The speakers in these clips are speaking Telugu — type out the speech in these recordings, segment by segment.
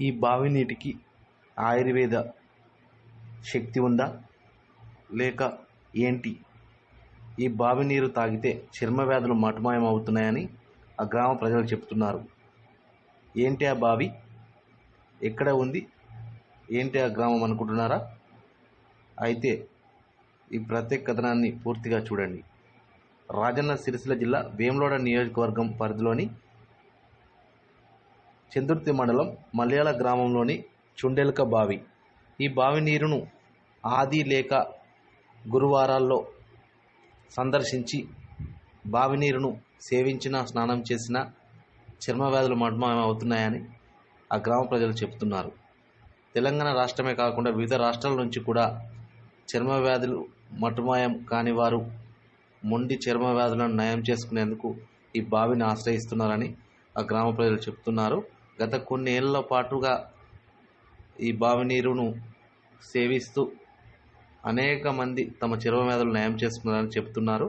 ఈ బావి నీటికి ఆయుర్వేద శక్తి ఉందా? లేక ఏంటి? ఈ బావి నీరు తాగితే చర్మ వ్యాధులు మటుమాయం అవుతున్నాయని ఆ గ్రామ ప్రజలు చెప్తున్నారు. ఏంటి ఆ బావి? ఎక్కడ ఉంది? ఏంటి ఆ గ్రామం అనుకుంటున్నారా? అయితే ఈ ప్రత్యేక కథనాన్ని పూర్తిగా చూడండి. రాజన్న సిరిసిల్ల జిల్లా వేములోడ నియోజకవర్గం పరిధిలోని చందుర్తి మండలం మలయాళ గ్రామంలోని చుండెలక బావి. ఈ బావి నీరును ఆది లేక గురువారాల్లో సందర్శించి బావి నీరును సేవించిన స్నానం చేసిన చర్మ వ్యాధులు మటుమాయం అవుతున్నాయని ఆ గ్రామ ప్రజలు చెబుతున్నారు. తెలంగాణ రాష్ట్రమే కాకుండా వివిధ రాష్ట్రాల నుంచి కూడా చర్మ వ్యాధులు మటుమాయం కాని వారు మొండి చర్మ వ్యాధులను నయం చేసుకునేందుకు ఈ బావిని ఆశ్రయిస్తున్నారని ఆ గ్రామ ప్రజలు చెప్తున్నారు గత కొన్ని పాటుగా ఈ బావి నీరును సేవిస్తూ అనేక మంది తమ చర్మ వ్యాధులు నయం చేసుకున్నారని చెప్తున్నారు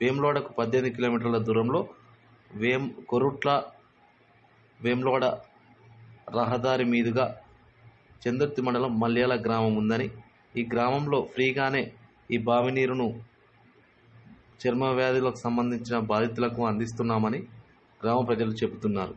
వేములవాడకు పద్దెనిమిది కిలోమీటర్ల దూరంలో వేం కొరుట్ల వేములవాడ రహదారి మీదుగా చందుర్తి మండలం మల్యాల గ్రామం ఉందని ఈ గ్రామంలో ఫ్రీగానే ఈ బావి నీరును చర్మ వ్యాధులకు సంబంధించిన బాధితులకు అందిస్తున్నామని గ్రామ ప్రజలు చెబుతున్నారు.